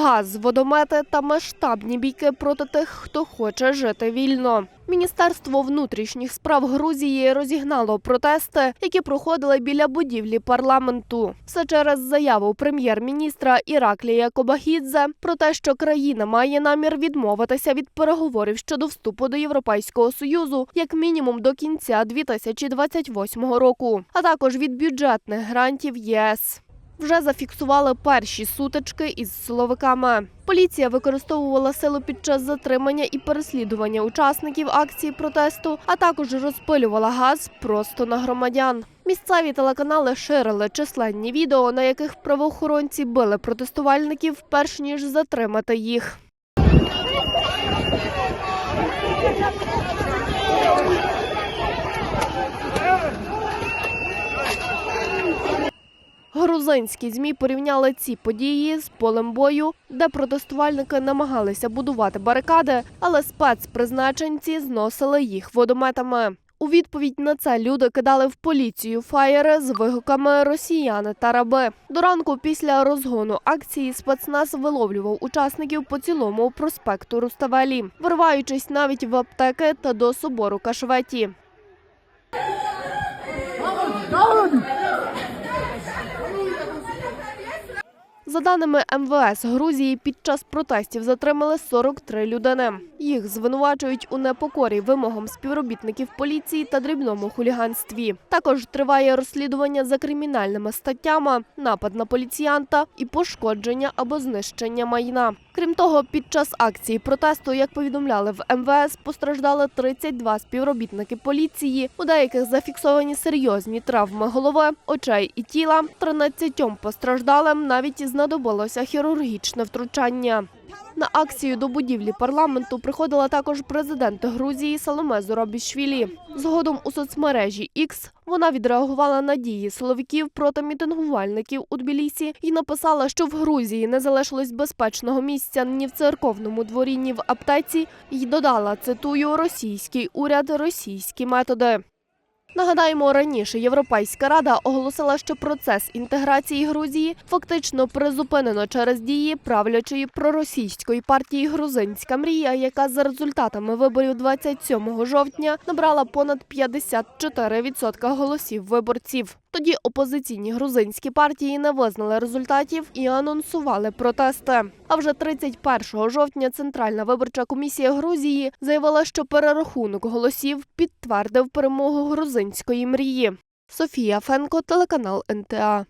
газ, водомети та масштабні бійки проти тих, хто хоче жити вільно. Міністерство внутрішніх справ Грузії розігнало протести, які проходили біля будівлі парламенту. Все через заяву прем'єр-міністра Іраклія Кобахідзе про те, що країна має намір відмовитися від переговорів щодо вступу до Європейського союзу як мінімум до кінця 2028 року, а також від бюджетних грантів ЄС. Вже зафіксували перші сутички із силовиками. Поліція використовувала силу під час затримання і переслідування учасників акції протесту, а також розпилювала газ просто на громадян. Місцеві телеканали ширили численні відео, на яких правоохоронці били протестувальників, перш ніж затримати їх. Грузинські змі порівняли ці події з полем бою, де протестувальники намагалися будувати барикади, але спецпризначенці зносили їх водометами. У відповідь на це люди кидали в поліцію фаєри з вигуками росіяни та раби. До ранку після розгону акції спецназ виловлював учасників по цілому проспекту Руставелі, вириваючись навіть в аптеки та до собору Кашветі. Даними МВС Грузії, під час протестів затримали 43 людини. Їх звинувачують у непокорі вимогам співробітників поліції та дрібному хуліганстві. Також триває розслідування за кримінальними статтями, напад на поліціянта і пошкодження або знищення майна. Крім того, під час акції протесту, як повідомляли в МВС, постраждали 32 співробітники поліції. У деяких зафіксовані серйозні травми голови, очей і тіла. 13 постраждалим навіть знадобилося хірургічне втручання. На акцію до будівлі парламенту приходила також президент Грузії Саломе Зоробішвілі. Згодом у соцмережі X вона відреагувала на дії силовиків проти мітингувальників у Тбілісі і написала, що в Грузії не залишилось безпечного місця ні в церковному дворі, ні в аптеці, і додала цитую російський уряд, російські методи. Нагадаємо, раніше Європейська рада оголосила, що процес інтеграції Грузії фактично призупинено через дії правлячої проросійської партії Грузинська мрія, яка за результатами виборів 27 жовтня набрала понад 54% голосів виборців. Тоді опозиційні грузинські партії не визнали результатів і анонсували протести. А вже 31 жовтня Центральна виборча комісія Грузії заявила, що перерахунок голосів підтвердив перемогу грузинської мрії. Софія Фенко, телеканал НТА.